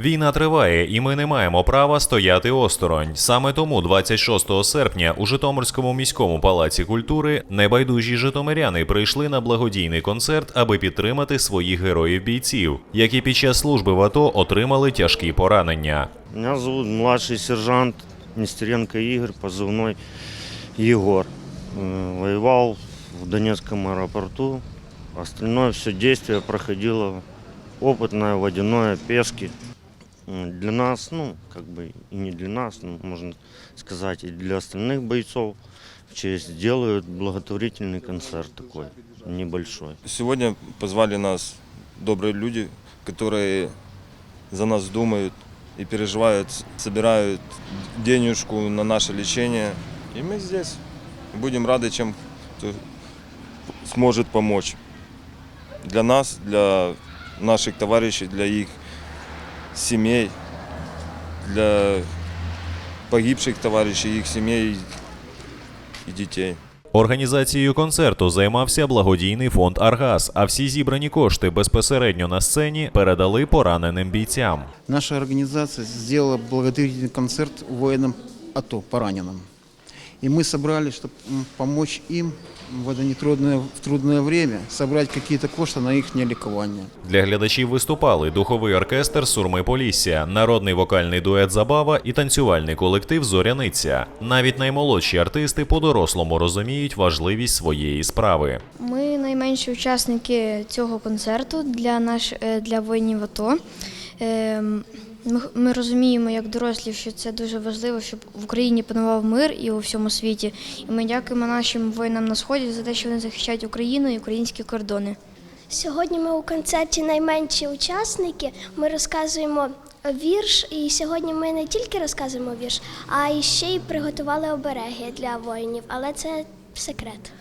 Війна триває, і ми не маємо права стояти осторонь. Саме тому 26 серпня у Житомирському міському палаці культури небайдужі житомиряни прийшли на благодійний концерт, аби підтримати своїх героїв-бійців, які під час служби в АТО отримали тяжкі поранення. Меня зовут младший сержант Нестеренко Игорь, позывной Егор. Э, Воевал в Донецком аэропорту. Остальное все действие проходило опытное, водяное, пешки. Для нас, ну, как бы и не для нас, но можно сказать, и для остальных бойцов в честь делают благотворительный концерт такой, небольшой. Сегодня позвали нас добрые люди, которые за нас думают и переживают, собирают денежку на наше лечение. И мы здесь будем рады, чем кто сможет помочь. Для нас, для наших товарищей, для их семей, для погибших товаришів, їх сімей і дітей. Організацією концерту займався благодійний фонд Аргас, а всі зібрані кошти безпосередньо на сцені передали пораненим бійцям. Наша організація зробила благодійний концерт воїнам АТО, пораненным. И мы собрали, чтобы помочь им в это нетрудное, в трудное время собрать какие-то кошты на их ликование. Для глядачів виступали духовий оркестр Сурми Полісся, народний вокальний дует Забава і танцювальний колектив Зоряниця. Навіть наймолодші артисти по-дорослому розуміють важливість своєї справи. Ми найменші учасники цього концерту для наш е, для воїнів АТО. ми, ми розуміємо, як дорослі, що це дуже важливо, щоб в Україні панував мир і у всьому світі. І ми дякуємо нашим воїнам на сході за те, що вони захищають Україну і українські кордони. Сьогодні ми у концерті найменші учасники. Ми розказуємо вірш, і сьогодні ми не тільки розказуємо вірш, а і ще й приготували обереги для воїнів, але це секрет.